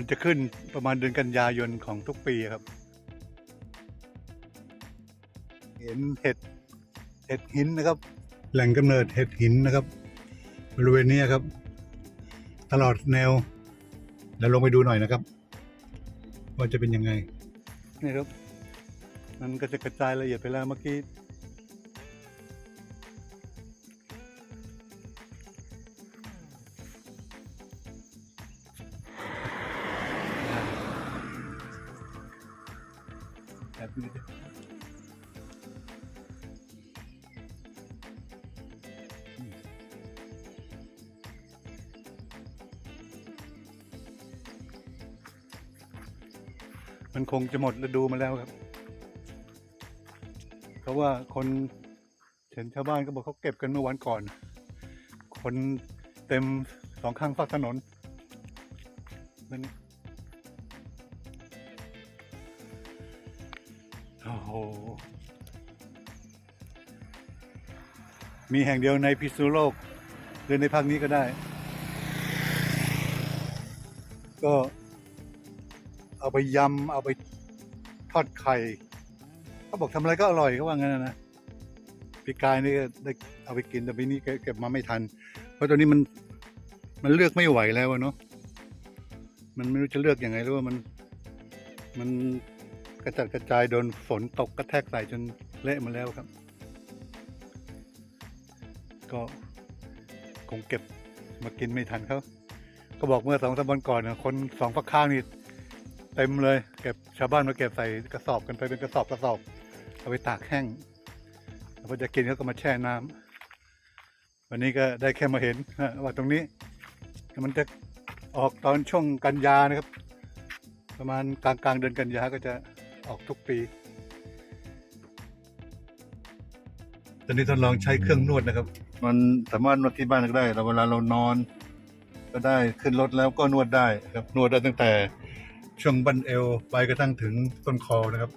มันจะขึ้นประมาณเดือนกันยายนของทุกปีครับ เห็นเห็ดเห็ดหินนะครับ แหล่งกำเนิดเห็ดหินนะครับ บริเวณนี้ครับ ตลอดแนวแล้วลงไปดูหน่อยนะครับ ว่าจะเป็นยังไงนี่ครับมันก็จะกระจายละเอียดไปแล้วเมื่อกี้ แบบนี้ดิมันคงจะหมดฤดูมาแล้วครับ เพราะว่าคนเห็นชาวบ้านก็บอกเขาเก็บกันเมื่อวันก่อน คนเต็มสองข้างฝากถนนนั่น โอ้โห มีแห่งเดียวในพิษณุโลกหรือในภาคนี้ก็ได้ ก็เอาไปยำ เอาไปทอดไข่เขาบอกทำอะไรก็อร่อยเขาว่างั้นนะนะปีกายนี่ก็ได้เอาไปกินแต่ปีนี้เก็บมาไม่ทัน เพราะตอนนี้มันมันเลือกไม่ไหวแล้วเนาะมันไม่รู้จะเลือกอยังไงหรือว่ามันมัน กระจัดกระจายโดนฝนตกกระแทกใส่จนเละมาแล้วครับ ก็คงเก็บมากินไม่ทันเขาก็บอกเมื่อสองสามวันก่อนนะคนสองฝักข้างนี่เต็มเลย เก็บชาวบ้านมาเก็บใส่กระสอบกันไปเป็นกระสอบกระสอบเอาไปตากแห้งแล้วพอจะกินเขาก็มาแช่น้ำวันนี้ก็ได้แค่มาเห็นว่าตรงนี้ มันจะออกตอนช่วงกันยานะครับ ประมาณกลางกลางเดือนกันยาก็จะ ออกทุกปี ตอนนี้ทดลองใช้เครื่องนวดนะครับ มันสามารถนวดที่บ้านก็ได้เราเวลาเรานอน ก็ได้ขึ้นรถแล้วก็นวดได้ครับ นวดได้ตั้งแต่ช่วงบั้นเอวไปกระทั่งถึงต้นคอนะครับ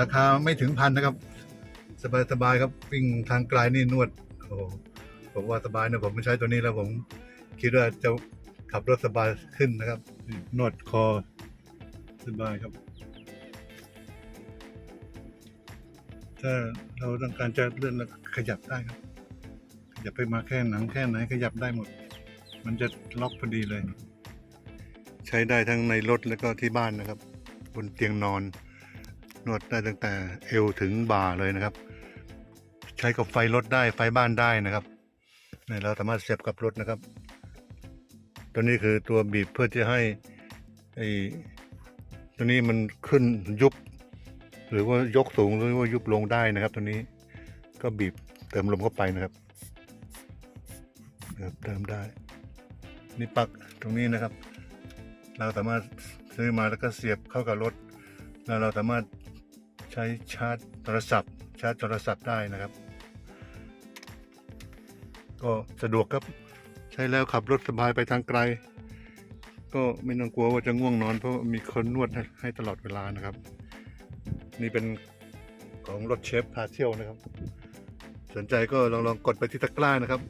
ราคาไม่ถึงพันนะครับ สบายสบายๆครับวิ่งทางไกลนี่นวดโอ้โหผมว่าสบายนะผมไม่ใช้ตัวนี้แล้วผมคิดว่าจะขับรถสบายขึ้นนะครับ นวดคอสบายครับ ถ้าเราต้องการจะเลื่อนแล้วขยับได้ครับ ขยับไปมาแค่หนังแค่ไหนขยับได้หมด มันจะล็อกพอดีเลย ใช้ได้ทั้งในรถแล้วก็ที่บ้านนะครับ บนเตียงนอน นวดได้ตั้งแต่เอวถึงบ่าเลยนะครับ ใช้กับไฟรถได้ไฟบ้านได้นะครับเนี่ยเราสามารถเสียบกับรถนะครับ ตัวนี้คือตัวบีบเพื่อที่ให้ไอ้ตัวนี้มันขึ้นยุบ หรือว่ายกสูงหรือว่ายุบลงได้นะครับตัวนี้ก็บีบเติมลมเข้าไปนะครับเติมได้ นี่ปักตรงนี้นะครับ เราสามารถซื้อมาแล้วก็เสียบเข้ากับรถ แล้วเราสามารถใช้ชาร์จโทรศัพท์ ชาร์จโทรศัพท์ได้นะครับ ก็สะดวกครับใช้แล้วขับรถสบายไปทางไกล ก็ไม่ต้องกลัวว่าจะง่วงนอนเพราะมีคนนวดให้ตลอดเวลานะครับ นี่เป็นของรถเชฟพาเที่ยวนะครับ สนใจก็ลองลองกดไปที่ตะกร้านะครับ